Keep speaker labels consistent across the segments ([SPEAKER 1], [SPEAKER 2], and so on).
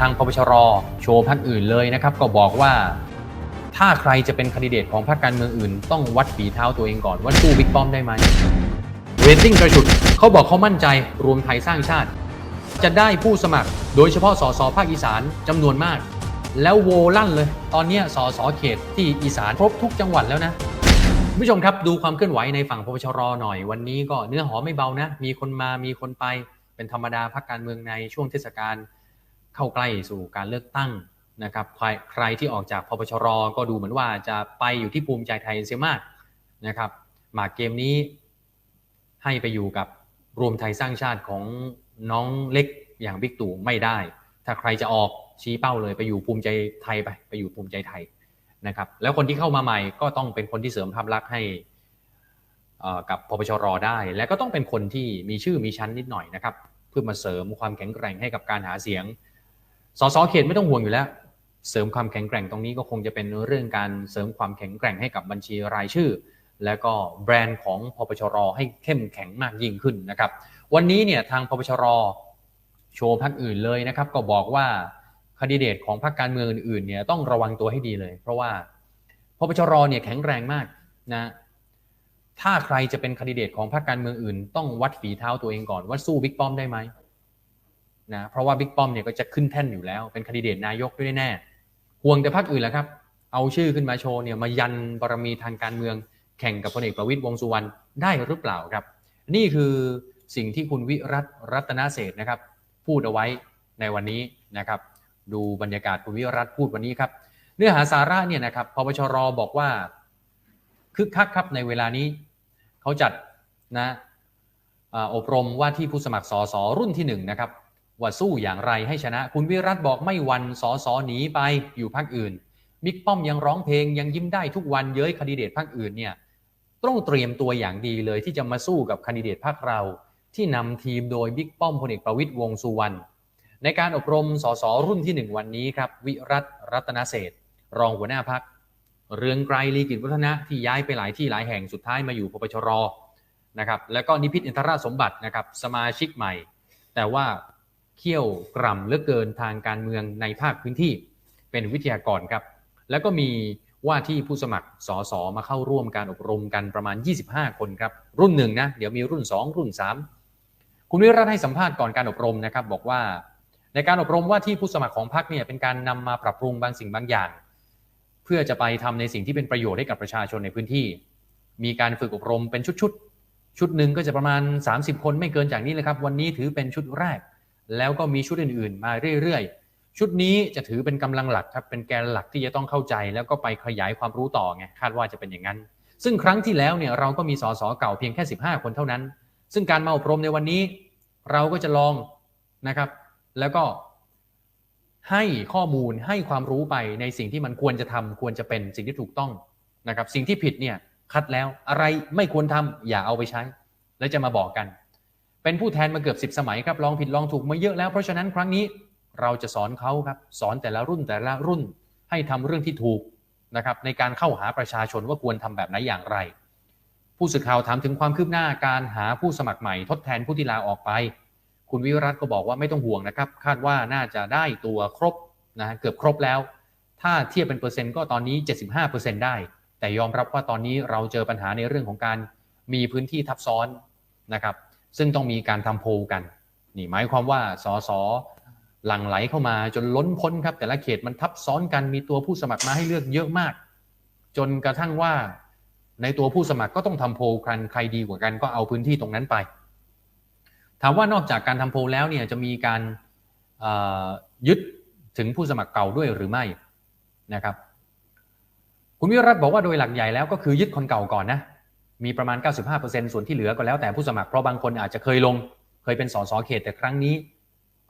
[SPEAKER 1] ทางปปชรโชว์พรรคอื่นเลยนะครับ ก็บอกว่า ถ้าใครจะเป็นคนดิเดตของพรรคการเมืองอื่น ต้องวัดฝีเท้าตัวเองก่อนว่าสู้บิ๊กป้อมได้ไหมเรตติ้งกระฉุดเขาบอกเขามั่นใจรวมไทยสร้างชาติ จะได้ผู้สมัครโดยเฉพาะสสภาคอีสานจำนวนมาก แล้วโวลั่นเลย ตอนนี้สสเขตที่อีสานครบทุกจังหวัดแล้วนะผู้ชมครับดูความเคลื่อนไหวในฝั่งปปชรหน่อยวันนี้ก็เนื้อหอมไม่เบานะ มีคนมามีคนไปเป็นธรรมดาพักการเมืองในช่วงเทศกาล เข้าใกล้สู่การเลือกตั้งนะครับใครใครที่ออกจากปปชรก็ดูเหมือนว่าจะไปอยู่ที่ภูมิใจไทยเสียมากนะครับหมากเกมนี้ให้ไปอยู่กับรวมไทยสร้างชาติของน้องเล็กอย่างบิ๊กตู่ไม่ได้ ถ้าใครจะออกชี้เป้าเลยไปอยู่ภูมิใจไทยไปไปอยู่ภูมิใจไทยนะครับ แล้วคนที่เข้ามาใหม่ก็ต้องเป็นคนที่เสริมภาพลักษณ์ให้กับปปชรได้ และก็ต้องเป็นคนที่มีชื่อมีชั้นนิดหน่อยนะครับ เพื่อมาเสริมความแข็งแกร่งให้กับการหาเสียง สสเขตไม่ต้องห่วงอยู่แล้ว เสริมความแข็งแกร่งตรงนี้ก็คงจะเป็นเรื่องการเสริมความแข็งแกร่งให้กับบัญชีรายชื่อ และก็แบรนด์ของปปชรให้เข้มแข็งมากยิ่งขึ้นนะครับ วันนี้เนี่ยทางปปชรโชว์พรรคอื่นเลยนะครับ ก็บอกว่าคดีเดตของพรรคการเมืองอื่นๆเนี่ยต้องระวังตัวให้ดีเลย เพราะว่าปปชรเนี่ยแข็งแรงมากนะถ้าใครจะเป็นคดีเดตของพรรคการเมืองอื่น ต้องวัดฝีเท้าตัวเองก่อนว่าสู้บิ๊กป้อมได้ไหม นะเพราะว่าบิ๊กป้อมเนี่ยก็จะขึ้นแท่นอยู่แล้ว เป็นคดีเดตนายกด้วยแน่ห่วงแต่พรรคอื่นแหละครับ เอาชื่อขึ้นมาโชว์เนี่ยมายันบารมีทางการเมือง แข่งกับพลเอกประวิตยวงสุวรรณได้หรือเปล่าครับ นี่คือสิ่งที่คุณวิรัตรัตนเศษนะครับ พูดเอาไว้ในวันนี้นะครับ ดูบรรยากาศคุณวิรัตพูดวันนี้ครับ เนื้อหาสาระเนี่ยนะครับพปชรบอกว่าคึกคักครับในเวลานี้เขาจัดนะอบรมว่าที่ผู้สมัครสสรุ่นที่หนึ่งนะครับ ว่าสู้อย่างไรให้ชนะ คุณวิรัตบอกไม่วันสอสอหนีไปอยู่พรรคอื่นบิ๊กป้อมยังร้องเพลงยังยิ้มได้ทุกวันเย้ยคดีเดตพรรคอื่นเนี่ยต้องเตรียมตัวอย่างดีเลยที่จะมาสู้กับคดีเดตพรรคเรา ที่นำทีมโดยบิ๊กป้อมพลเอกประวิตยวงสุวรรณในการอบรมสสรุ่นที่ 1 วันนี้ครับ วิรัตรัตนเศษฐ์รองหัวหน้าพัก เรืองไกรลีกิจวัฒนะที่ย้ายไปหลายที่หลายแห่งสุดท้ายมาอยู่ปปชรนะครับแล้วก็นิพิษอินทราสมบัตินะครับสมาชิกใหม่ แต่ว่า เขี่ยวกร่ำเหลือเกินทางการเมืองในภาคพื้นที่ เป็นวิทยากรครับ แล้วก็มีว่าที่ผู้สมัครสสมาเข้าร่วมการอบรมกันประมาณ 25 คนครับ รุ่นหนึ่งนะ เดี๋ยวมีรุ่น 2 รุ่น 3 คุณวิรัตให้สัมภาษณ์ก่อนการอบรมนะครับ บอกว่า ในการอบรมว่าที่ผู้สมัครของพรรคเนี่ยเป็นการนำมาปรับปรุงบางสิ่งบางอย่าง เพื่อจะไปทำในสิ่งที่เป็นประโยชน์ให้กับประชาชนในพื้นที่ มีการฝึกอบรมเป็นชุดๆชุดหนึ่งก็จะประมาณ 30 คนไม่เกินจากนี้เลยครับ วันนี้ถือเป็นชุดแรก แล้วก็มีชุดอื่นๆ มาเรื่อยๆ ชุดนี้จะถือเป็นกำลังหลักครับเป็นแกนหลักที่จะต้องเข้าใจ แล้วก็ไปขยายความรู้ต่อไงคาดว่าจะเป็นอย่างนั้น ซึ่งครั้งที่แล้วเนี่ยเราก็มีสสเก่าเพียงแค่ 15 คนเท่านั้น ซึ่งการมาอบรมในวันนี้ เราก็จะลองนะครับ แล้วก็ให้ข้อมูลให้ความรู้ไปในสิ่งที่มันควรจะทำควรจะเป็นสิ่งที่ถูกต้องนะครับ สิ่งที่ผิดเนี่ยคัดแล้วอะไรไม่ควรทำอย่าเอาไปใช้ แล้วจะมาบอกกัน เป็นผู้แทนมาเกือบ 10 สมัยครับลองผิดลองถูกมาเยอะแล้ว เพราะฉะนั้นครั้งนี้เราจะสอนเขาครับสอนแต่ละรุ่นแต่ละรุ่นให้ทำเรื่องที่ถูกนะครับในการเข้าหาประชาชนว่าควรทำแบบไหนอย่างไร ผู้สื่อข่าวถามถึงความคืบหน้าการหาผู้สมัครใหม่ทดแทนผู้ที่ลาออกไป คุณวิรัตก็บอกว่าไม่ต้องห่วงนะครับ คาดว่าน่าจะได้ตัวครบนะเกือบครบแล้ว ถ้าเทียบเป็นเปอร์เซ็นต์ก็ตอนนี้ 75%ได้ แต่ยอมรับว่าตอนนี้เราเจอปัญหาในเรื่องของการมีพื้นที่ทับซ้อนนะครับ ซึ่งต้องมีการทำโพลกันนี่หมายความว่าสสหลั่งไหลเข้ามาจนล้นพ้นครับ แต่ละเขตมันทับซ้อนกันมีตัวผู้สมัครมาให้เลือกเยอะมาก จนกระทั่งว่าในตัวผู้สมัครก็ต้องทำโพลกันใครดีกว่ากันก็เอาพื้นที่ตรงนั้นไป ถามว่านอกจากการทำโพลแล้วเนี่ยจะมีการยึดถึงผู้สมัครเก่าด้วยหรือไม่นะครับ คุณวิรัตบอกว่าโดยหลักใหญ่แล้วก็คือยึดคนเก่าก่อนนะ มีประมาณ 95%ส่วนที่เหลือก็แล้วแต่ผู้สมัครเพราะบางคนอาจจะเคยลง เคยเป็นสสเขตแต่ครั้งนี้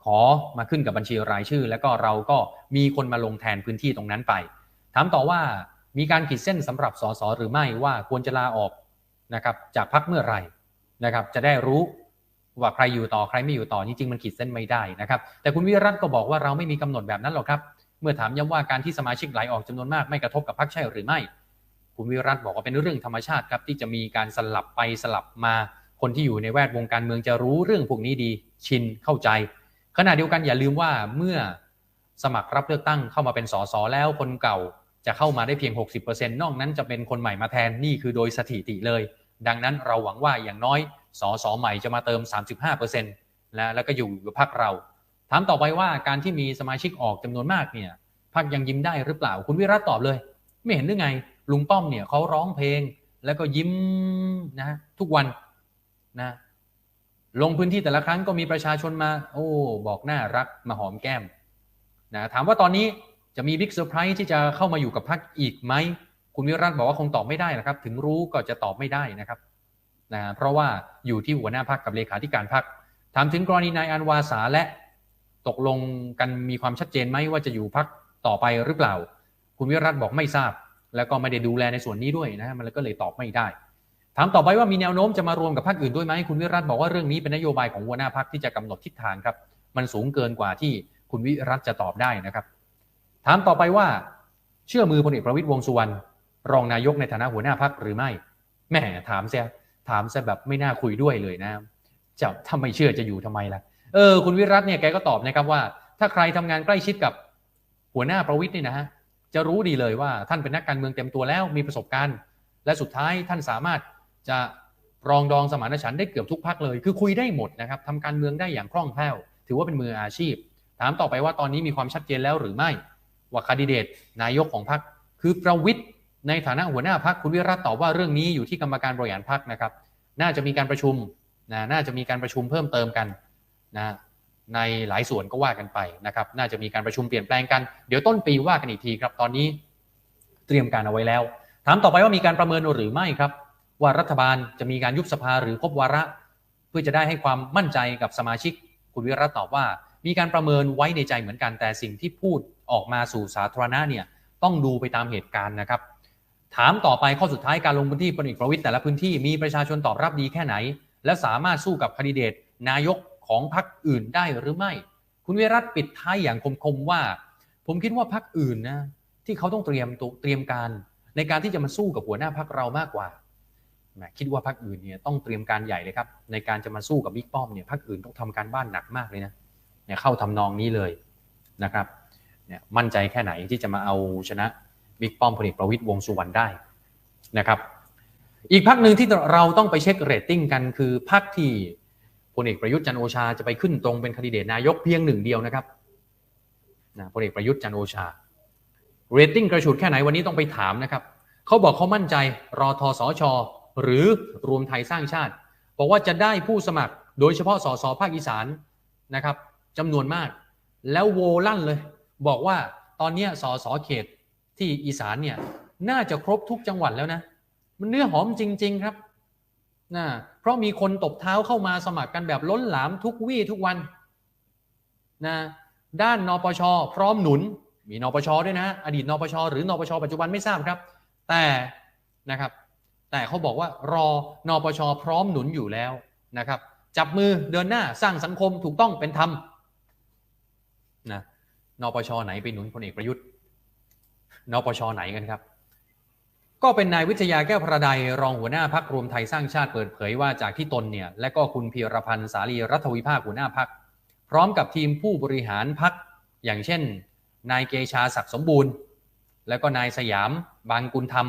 [SPEAKER 1] ขอมาขึ้นกับบัญชีรายชื่อ แล้วก็เราก็มีคนมาลงแทนพื้นที่ตรงนั้นไป ถามต่อว่ามีการขีดเส้นสำหรับสสหรือไม่ว่าควรจะลาออกนะครับจากพักเมื่อไหร่นะครับจะได้รู้ว่าใครอยู่ต่อใครไม่อยู่ต่อจริงๆมันขีดเส้นไม่ได้นะครับแต่คุณวิรัตก็บอกว่าเราไม่มีกำหนดแบบนั้นหรอกครับ เมื่อถามย้ำว่าการที่สมาชิกไหลออกจำนวนมากไม่กระทบกับพรรคใช่หรือไม่ คุณวิรัตบอกว่าเป็นเรื่องธรรมชาติครับที่จะมีการสลับไปสลับมา คนที่อยู่ในแวดวงการเมืองจะรู้เรื่องพวกนี้ดี ชินเข้าใจ ขณะเดียวกันอย่าลืมว่าเมื่อสมัครรับเลือกตั้งเข้ามาเป็นสสแล้วคนเก่าจะเข้ามาได้เพียง 60%นอกนั้นจะเป็นคนใหม่มาแทนนี่คือโดยสถิติเลย ดังนั้นเราหวังว่าอย่างน้อยสสใหม่จะมาเติม 35%และแล้วก็อยู่กับพรรคเรา ถามต่อไปว่าการที่มีสมาชิกออกจำนวนมากเนี่ยพรรคยังยิ้มได้หรือเปล่าคุณวิรัตตอบเลย ไม่เห็นหรือไง ลุงป้อมเนี่ยเขาร้องเพลงแล้วก็ยิ้มนะทุกวันนะลงพื้นที่แต่ละครั้งก็มีประชาชนมา โอ้บอกน่ารักมาหอมแก้มนะถามว่าตอนนี้จะมีบิ๊กเซอร์ไพรส์ที่จะเข้ามาอยู่กับพรรคอีกไหม คุณวิรัตบอกว่าคงตอบไม่ได้นะครับ ถึงรู้ก็จะตอบไม่ได้นะครับนะเพราะว่าอยู่ที่หัวหน้าพรรคกับเลขาธิการพรรคถามถึงกรณีนายอันวาสาและตกลงกันมีความชัดเจนไหมว่าจะอยู่พรรคต่อไปหรือเปล่า คุณวิรัตบอกไม่ทราบ แล้วก็ไม่ได้ดูแลในส่วนนี้ด้วยนะมันก็เลยตอบไม่ได้ถามต่อไปว่ามีแนวโน้มจะมารวมกับพรรคอื่นด้วยไหมคุณวิรัตบอกว่าเรื่องนี้เป็นนโยบายของหัวหน้าพรรคที่จะกำหนดทิศทางครับ มันสูงเกินกว่าที่คุณวิรัตจะตอบได้นะครับ ถามต่อไปว่า เชื่อมือพลเอกประวิตยวงสุวรรณรองนายกในฐานะหัวหน้าพรรคหรือไม่แหมถามเสียถามซะแบบไม่น่าคุยด้วยเลยนะจะถ้าไม่เชื่อจะอยู่ทำไมล่ะเออคุณวิรัตเนี่ยแกก็ตอบนะครับว่า ถ้าใครทำงานใกล้ชิดกับหัวหน้าประวิตยนี่นะฮะ จะรู้ดีเลยว่าท่านเป็นนักการเมืองเต็มตัวแล้วมีประสบการณ์ และสุดท้ายท่านสามารถจะรองดองสมานฉันท์ได้เกือบทุกพักเลย คือคุยได้หมดนะครับทำการเมืองได้อย่างคล่องแคล่ว ถือว่าเป็นมืออาชีพ ถามต่อไปว่าตอนนี้มีความชัดเจนแล้วหรือไม่ ว่าคาดิเดตนายกของพรรคคือประวิทย์ในฐานะหัวหน้าพรรคคุณวิรัตตอบว่าเรื่องนี้อยู่ที่กรรมการบริหารพรรคนะครับ น่าจะมีการประชุมนะน่าจะมีการประชุมเพิ่มเติมกันนะ ในหลายส่วนก็ว่ากันไปนะครับ น่าจะมีการประชุมเปลี่ยนแปลงกัน เดี๋ยวต้นปีว่ากันอีกทีครับ ตอนนี้เตรียมการเอาไว้แล้ว ถามต่อไปว่ามีการประเมินหรือไม่ครับ ว่ารัฐบาลจะมีการยุบสภาหรือครบวาระ เพื่อจะได้ให้ความมั่นใจกับสมาชิก คุณวิรัตตอบว่า มีการประเมินไว้ในใจเหมือนกันแต่สิ่งที่พูดออกมาสู่สาธารณะเนี่ยต้องดูไปตามเหตุการณ์นะครับ ถามต่อไปข้อสุดท้ายการลงพื้นที่พลเอกประวิตยแต่ละพื้นที่มีประชาชนตอบรับดีแค่ไหน และสามารถสู้กับคนดิเดตนายก ของพรรคอื่นได้หรือไม่ คุณวิรัตปิดท้ายอย่างคมๆว่า ผมคิดว่าพรรคอื่นนะที่เขาต้องเตรียมตัวเตรียมการในการที่จะมาสู้กับหัวหน้าพรรคเรามากกว่าคิดว่าพรรคอื่นเนี่ยต้องเตรียมการใหญ่เลยครับ ในการจะมาสู้กับบิ๊กป้อมเนี่ยพรรคอื่นต้องทำการบ้านหนักมากเลยนะเนี่ยเข้าทำนองนี้เลยนะครับเนี่ยมั่นใจแค่ไหนที่จะมาเอาชนะบิ๊กป้อมพลเอกประวิตยวงสุวรรณได้นะครับ อีกพักหนึ่งที่เราต้องไปเช็คเรตติ้งกันคือพักที่ พลเอกประยุทธ์จันโอชาจะไปขึ้นตรงเป็นคนดิเดตนายกเพียงหนึ่งเดียวนะครับนะพลเอกประยุทธ์จันโอชาเรตติ้งกระฉุดแค่ไหนวันนี้ต้องไปถามนะครับเขาบอกเขามั่นใจรอทอสอชอหรือรวมไทยสร้างชาติ บอกว่าจะได้ผู้สมัครโดยเฉพาะสสภาคอีสานนะครับจำนวนมาก แล้วโวลั่นเลย บอกว่าตอนนี้สสเขตที่อีสานเนี่ยน่าจะครบทุกจังหวัดแล้วนะ มันเนื้อหอมจริง ๆ ครับนะ เพราะมีคนตบเท้าเข้ามาสมัครกันแบบล้นหลามทุกวี่ทุกวันนะด้านนปช พร้อมหนุน มีนปชด้วยนะ อดีตนปช หรือนปช ปัจจุบันไม่ทราบครับ แต่นะครับ แต่เขาบอกว่ารอนปช พร้อมหนุนอยู่แล้วนะครับ จับมือเดินหน้าสร้างสังคมถูกต้องเป็นธรรมนะนปชไหนไปหนุนพลเอกประยุทธ์นปชไหนกันครับ ก็เป็นนายวิทยาแก้วพระใดรองหัวหน้าพักรวมไทยสร้างชาติเปิดเผยว่าจากที่ตนเนี่ยและก็คุณพีรพันธ์สาลีรัฐวิภาคหัวหน้าพักพร้อมกับทีมผู้บริหารพักอย่างเช่น นายเกชาศักดิ์สมบูรณ์ และก็นายสยาม บางกุลธรรม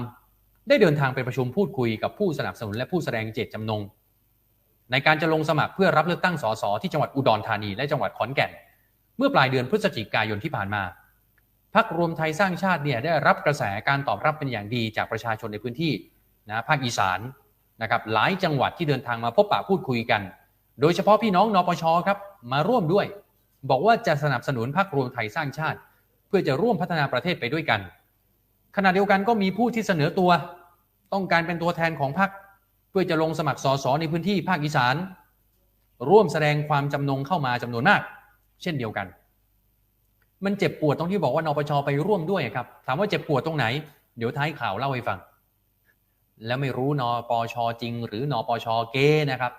[SPEAKER 1] ได้เดินทางไปประชุมพูดคุยกับผู้สนับสนุนและผู้แสดงเจตจำนง ในการจะลงสมัครเพื่อรับเลือกตั้งสสที่จังหวัดอุดรธานีและจังหวัดขอนแก่น เมื่อปลายเดือนพฤศจิกายนที่ผ่านมา พักรวมไทยสร้างชาติเนี่ยได้รับกระแสการตอบรับเป็นอย่างดีจากประชาชนในพื้นที่นะภาคอีสานนะครับหลายจังหวัดที่เดินทางมาพบปะพูดคุยกัน โดยเฉพาะพี่น้องนปชครับมาร่วมด้วย บอกว่าจะสนับสนุนพักรวมไทยสร้างชาติ เพื่อจะร่วมพัฒนาประเทศไปด้วยกัน ขณะเดียวกันก็มีผู้ที่เสนอตัว ต้องการเป็นตัวแทนของพักเพื่อจะลงสมัครสสในพื้นที่ภาคอีสาน ร่วมแสดงความจำนงเข้ามาจำนวนมาก เช่นเดียวกัน มันเจ็บปวดตรงที่บอกว่านปชไปร่วมด้วยครับ ถามว่าเจ็บปวดตรงไหน เดี๋ยวท้ายข่าวเล่าให้ฟัง แล้วไม่รู้นปชจริง หรือนปชเก้นะครับ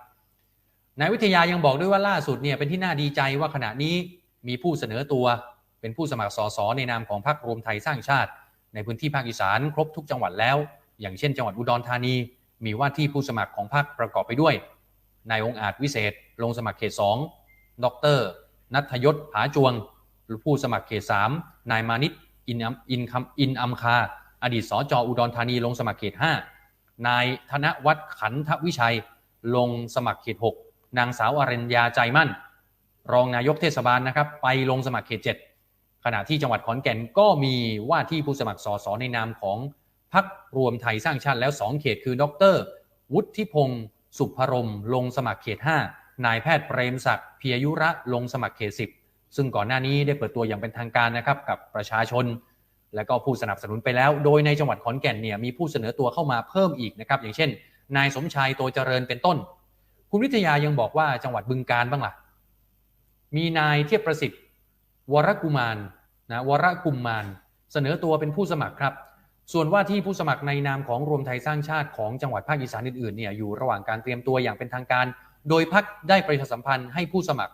[SPEAKER 1] นายวิทยายังบอกด้วยว่าล่าสุดเนี่ยเป็นที่น่าดีใจว่าขณะนี้มีผู้เสนอตัวเป็นผู้สมัครสสในนามของพรรครวมไทยสร้างชาติ ในพื้นที่ภาคอีสานครบทุกจังหวัดแล้ว อย่างเช่น จังหวัดอุดรธานี มีว่าที่ผู้สมัครของพรรคประกอบไปด้วยนายองอาจวิเศษ ลงสมัครเขตสองดรนัทยศผาจวง ผู้สมัครเขต3นายมานิตอินอัมอินคำอินอัมคา อดีตสจอุดรธานีลงสมัครเขต5นายธนวัฒน์ขันทวิชัย ลงสมัครเขต6นางสาวอรัญญาใจมั่น รองนายกเทศบาลนะครับ ไปลงสมัครเขต7ขณะที่จังหวัดขอนแก่นก็มีว่าที่ผู้สมัครสสในนามของพรรครวมไทยสร้างชาติแล้ว 2 เขตคือ ดร วุฒิพงศ์สุภรม ลงสมัครเขต 5 นายแพทย์เปรมศักดิ์เพียยุระลงสมัครเขต 10 ซึ่งก่อนหน้านี้ได้เปิดตัวอย่างเป็นทางการนะครับกับประชาชน และก็ผู้สนับสนุนไปแล้ว โดยในจังหวัดขอนแก่นเนี่ยมีผู้เสนอตัวเข้ามาเพิ่มอีกนะครับอย่างเช่น นายสมชายโตเจริญเป็นต้น คุณวิทยายังบอกว่าจังหวัดบึงการบ้างล่ะมีนายเทียบประสิทธิ์ วรกุมารนะวรกุมมารเสนอตัวเป็นผู้สมัครครับ ส่วนว่าที่ผู้สมัครในนามของรวมไทยสร้างชาติของจังหวัดภาคอีสานอื่นๆเนี่ยอยู่ระหว่างการเตรียมตัวอย่างเป็นทางการ โดยพักได้ประชาสัมพันธ์ให้ผู้สมัคร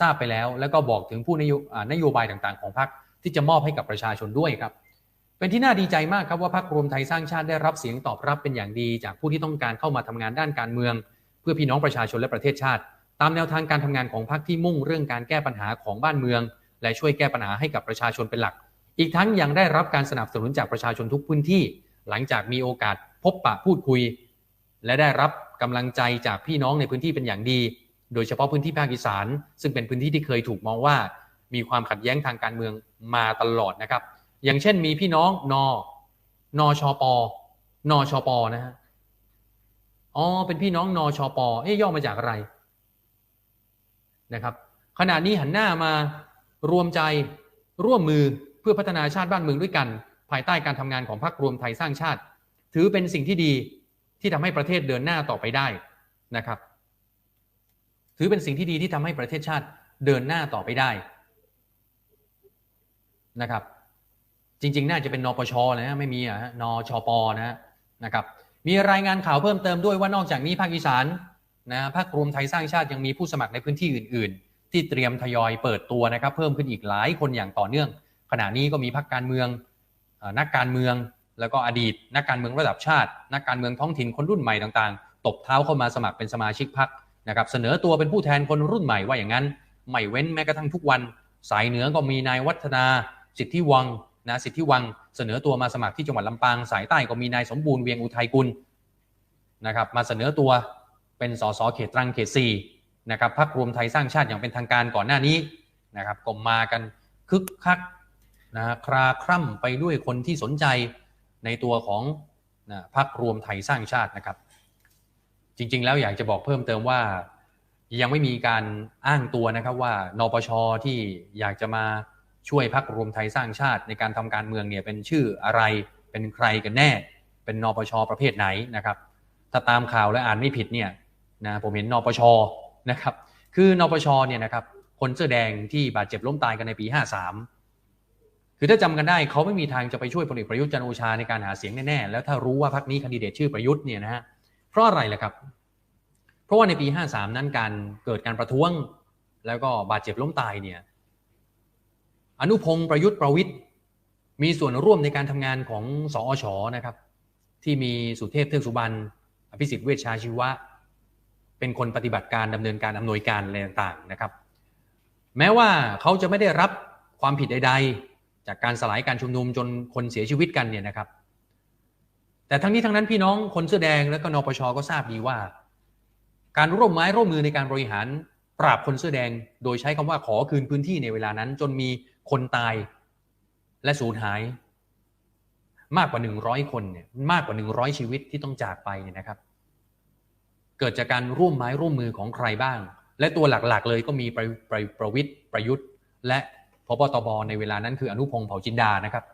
[SPEAKER 1] ทราบไปแล้ว แล้วก็บอกถึงผู้นโยนโยบายต่างๆ ของพักที่จะมอบให้กับประชาชนด้วยครับ เป็นที่น่าดีใจมากครับว่าพักรวมไทยสร้างชาติได้รับเสียงตอบรับเป็นอย่างดี จากผู้ที่ต้องการเข้ามาทำงานด้านการเมือง เพื่อพี่น้องประชาชนและประเทศชาติ ตามแนวทางการทำงานของพรรคที่มุ่งเรื่องการแก้ปัญหาของบ้านเมือง และช่วยแก้ปัญหาให้กับประชาชนเป็นหลัก อีกทั้งยังได้รับการสนับสนุนจากประชาชนทุกพื้นที่ หลังจากมีโอกาสพบปะพูดคุย และได้รับกำลังใจจากพี่น้องในพื้นที่เป็นอย่างดี โดยเฉพาะพื้นที่ภาคอีสาน ซึ่งเป็นพื้นที่ที่เคยถูกมองว่า มีความขัดแย้งทางการเมืองมาตลอดนะครับ อย่างเช่นมีพี่น้องนอนชปนชปนะฮะอ๋อเป็นพี่น้องนอชอปอเอ๊ย่อมาจากอะไรนะครับขณะนี้หันหน้ามารวมใจร่วมมือเพื่อพัฒนาชาติบ้านเมืองด้วยกัน ภายใต้การทำงานของพรรครวมไทยสร้างชาติ ถือเป็นสิ่งที่ดีที่ทำให้ประเทศเดินหน้าต่อไปได้นะครับ ถือเป็นสิ่งที่ดีที่ทำให้ประเทศชาติเดินหน้าต่อไปได้นะครับ จริง ๆ น่าจะเป็นนปชนะฮะไม่มีอะนชปนะนะครับ มีรายงานข่าวเพิ่มเติมด้วยว่านอกจากนี้ภาคอีสานนะภาครวมไทยสร้างชาติยังมีผู้สมัครในพื้นที่อื่น ๆ ที่เตรียมทยอยเปิดตัวนะครับ เพิ่มขึ้นอีกหลายคนอย่างต่อเนื่อง ขณะนี้ก็มีพรรคการเมืองนักการเมืองแล้วก็อดีต นักการเมืองระดับชาติ นักการเมืองท้องถิ่นคนรุ่นใหม่ต่างๆ ตบเท้าเข้ามาสมัครเป็นสมาชิกพรรค นะครับเสนอตัวเป็นผู้แทนคนรุ่นใหม่ว่าอย่างนั้นไม่เว้นแม้กระทั่งทุกวัน สายเหนือก็มีนายวัฒนาสิทธิวังนะสิทธิวังเสนอตัวมาสมัครที่จังหวัดลำปาง สายใต้ก็มีนายสมบูรณ์เวียงอุทัยกุลนะครับมาเสนอตัวเป็นสสเขตตรังเขต4นะครับพรรครวมไทยสร้างชาติอย่างเป็นทางการก่อนหน้านี้นะครับก็มากันคึกคักนะคลาคร่ำไปด้วยคนที่สนใจในตัวของนะพรรครวมไทยสร้างชาตินะครับ จริง ๆ แล้วอยากจะบอกเพิ่มเติมว่า ยังไม่มีการอ้างตัวนะครับว่านปชที่อยากจะมาช่วยพรรครวมไทยสร้างชาติในการทำการเมืองเนี่ยเป็นชื่ออะไรเป็นใครกันแน่ เป็นนปชประเภทไหนนะครับ ถ้าตามข่าวและอ่านไม่ผิดเนี่ยนะผมเห็นนปชนะครับคือนปชเนี่ยนะครับคนเสื้อแดงที่บาดเจ็บล้มตายกันในปี 53 คือถ้าจำกันได้เขาไม่มีทางจะไปช่วยพลเอกประยุทธ์จันโอชาในการหาเสียงแน่ๆแล้วถ้ารู้ว่าพรรคนี้คนดิเดตชื่อประยุทธ์เนี่ยนะฮะ เพราะอะไรล่ะครับ เพราะว่าในปี 53 นั้นการเกิดการประท้วง แล้วก็บาดเจ็บล้มตายเนี่ยอนุพงศ์ประยุทธ์ประวิทย์มีส่วนร่วมในการทำงานของสอชนะครับ ที่มีสุเทพเทือกสุบรรณอภิสิทธิ์เวชชาชีวะ เป็นคนปฏิบัติการดำเนินการอำนวยการอะไรต่างๆนะครับ แม้ว่าเขาจะไม่ได้รับความผิดใด ๆ จากการสลายการชุมนุมจนคนเสียชีวิตกันเนี่ยนะครับ แต่ทั้งนี้ทั้งนั้นพี่น้องคนเสื้อแดงและก็นปชก็ทราบดีว่า การร่วมไม้ร่วมมือในการบริหารปราบคนเสื้อแดง โดยใช้คำว่าขอคืนพื้นที่ในเวลานั้น จนมีคนตายและสูญหาย มากกว่า 100 คนเนี่ยมากกว่า 100 ชีวิตที่ต้องจากไปเนี่ยนะครับ เกิดจากการร่วมไม้ร่วมมือของใครบ้าง และตัวหลักๆ เลยก็มีประประประวิทย์ประยุทธ์ และพบตบในเวลานั้นคืออนุพงศ์เผ่าจินดานะครับ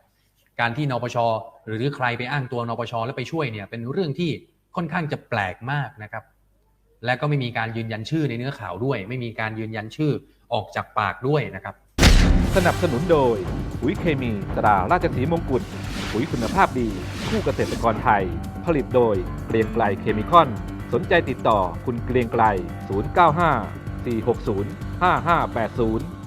[SPEAKER 1] การที่นปชหรือใครไปอ้างตัวนปชแล้วไปช่วยเนี่ยเป็นเรื่องที่ค่อนข้างจะแปลกมากนะครับ และก็ไม่มีการยืนยันชื่อในเนื้อข่าวด้วย ไม่มีการยืนยันชื่อออกจากปากด้วยนะครับ
[SPEAKER 2] สนับสนุนโดยปุ๋ยเคมีตราราชสีมงกุฎปุ๋ยคุณภาพดี คู่เกษตรกรไทย ผลิตโดยเกรียงไกลเคมีคอน สนใจติดต่อคุณเกรียงไกล 095 460 5580